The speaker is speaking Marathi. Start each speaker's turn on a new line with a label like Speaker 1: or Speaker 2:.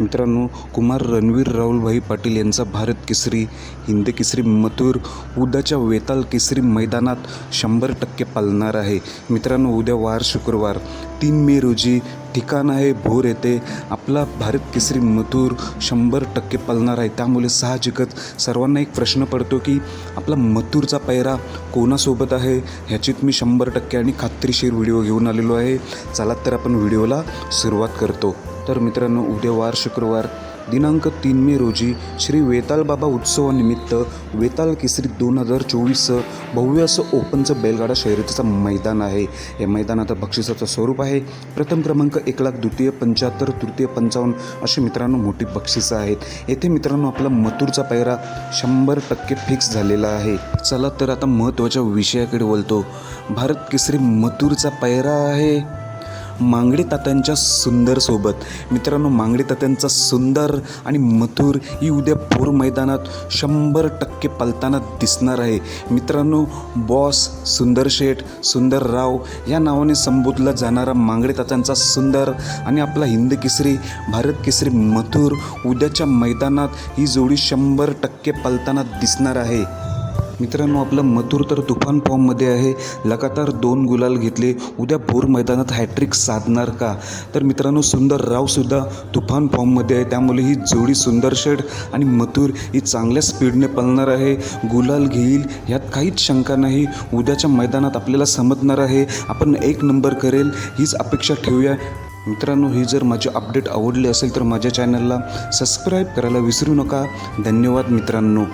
Speaker 1: मित्रांनो कुमार रणवीर राहुलभाई पाटील यांचा भारत केसरी हिंद केसरी मथुर उद्याच्या वेताल केसरी मैदानात शंभर टक्के पालणार आहे. मित्रांनो उद्या वार शुक्रवार तीन मे रोजी ठिकाण आहे भोर येथे आपला भारत केसरी मथुर शंभर टक्के पालणार आहे. त्यामुळे साहजिकच सर्वांना एक प्रश्न पडतो की आपला मथुरचा पैरा कोणासोबत आहे? ह्याचीत मी शंभर टक्के आणि खात्रीशीर व्हिडिओ घेऊन आलेलो आहे. चला तर आपण व्हिडिओला सुरुवात करतो. तर मित्रांनो उद्या वार शुक्रवार दिनांक तीन मे रोजी श्री वेताल बाबा उत्सवानिमित्त वेताल केसरी दोन हजार चोवीसचं भव्य असं ओपनचं बैलगाडा शर्यतीचं मैदान आहे. या मैदानात बक्षिसाचं स्वरूप आहे. प्रथम क्रमांक एक लाख द्वितीय पंच्याहत्तर तृतीय पंचावन्न अशी मित्रांनो मोठी बक्षिसं आहेत. येथे मित्रांनो आपला मथुरचा पैरा शंभर टक्के फिक्स झालेला आहे. चला तर आता महत्त्वाच्या विषयाकडे बोलतो भारत केसरी मथुरचा पैरा आहे. मांगडे तात्यांच्या सुंदर सोबत. मित्रांनो मांगडे तात्यांचा सुंदर आणि मथुर ही उद्या पूर मैदानात शंभर टक्के पलताना दिसणार आहे. मित्रांनो बॉस सुंदर शेठ सुंदर राव या नावाने संबोधला जाणारा मांगडे तात्यांचा सुंदर आणि आपला हिंद केसरी भारत केसरी मथुर उद्याच्या मैदानात ही जोडी शंभर टक्के पलताना दिसणार आहे. मित्रांनो आपलं मथुर तर तुफान फॉर्ममध्ये आहे. लगातार दोन गुलाल घेतले. उद्या भोर मैदानात हॅट्रिक साधणार का? तर मित्रांनो सुंदर रावसुद्धा तुफान फॉर्ममध्ये आहे. त्यामुळे ही जोडी सुंदर शेड आणि मथुर ही चांगल्या स्पीडने पळणार आहे. गुलाल घेईल ह्यात काहीच शंका नाही. उद्याच्या मैदानात आपल्याला समजणार आहे. आपण एक नंबर करेल हीच अपेक्षा ठेवूया. मित्रांनो ही जर माझी अपडेट आवडली असेल तर माझ्या चॅनलला सबस्क्राईब करायला विसरू नका. धन्यवाद मित्रांनो.